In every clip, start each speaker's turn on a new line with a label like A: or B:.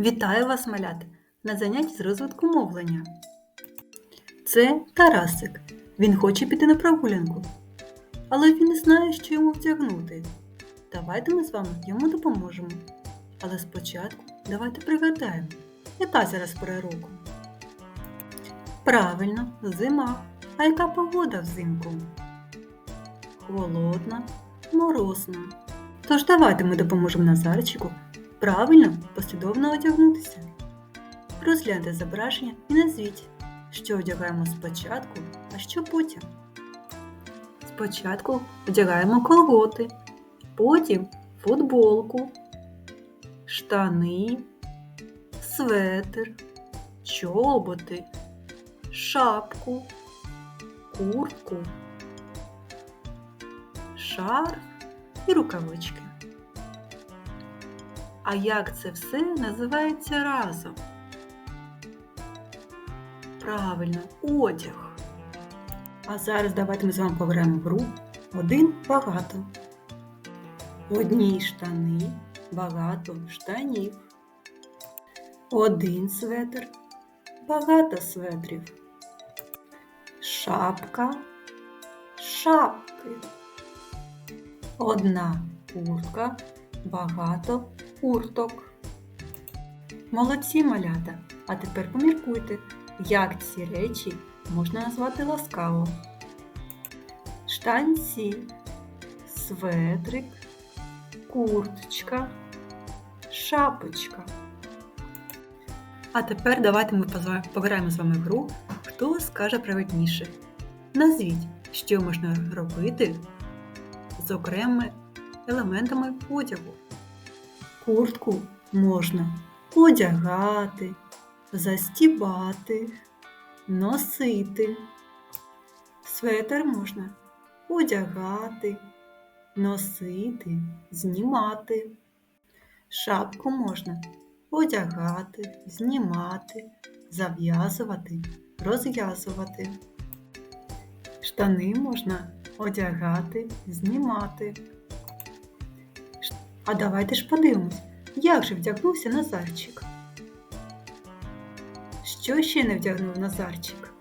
A: Вітаю вас, малята, на занятті з розвитку мовлення. Це Тарасик. Він хоче піти на прогулянку, але він не знає, що йому вдягнути. Давайте ми з вами йому допоможемо. Але спочатку давайте пригадаємо, яка зараз пора року. Правильно, зима. А яка погода взимку? Холодна, морозна. Тож давайте ми допоможемо Назарчику правильно послідовно одягнутися. Розгляньте зображення і назвіть, що одягаємо спочатку, а що потім. Спочатку одягаємо колготи, потім футболку, штани, светр, чоботи, шапку, куртку, шарф і рукавички. А як це все називається разом? Правильно, одяг. А зараз давайте ми з вами пограємо в гру один багато. Одні штани, багато штанів. Один светр, багато светрів. Шапка, шапки. Одна куртка, багато курток. Молодці малята! А тепер поміркуйте, як ці речі можна назвати ласкаво. Штанці, светрик, курточка, шапочка. А тепер давайте ми пограємо з вами в гру Хто скаже правильніше. Назвіть, що можна робити з окремими елементами одягу. Куртку можна одягати, застібати, носити. Светр можна одягати, носити, знімати. Шапку можна одягати, знімати, зав'язувати, розв'язувати. Штани можна одягати, знімати. А давайте ж подивимось, як же вдягнувся Назарчик. Що ще не вдягнув Назарчик?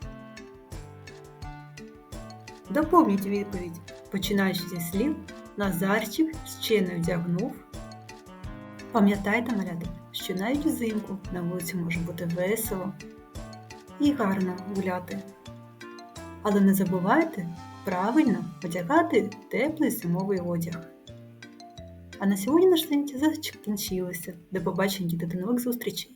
A: Доповніть відповідь, починаючи зі слів Назарчик ще не вдягнув. Пам'ятайте, малята, що навіть взимку на вулиці може бути весело і гарно гуляти. Але не забувайте правильно одягати теплий зимовий одяг. А на сьогодні наш заняття закінчилося. До побачення до нових зустрічей!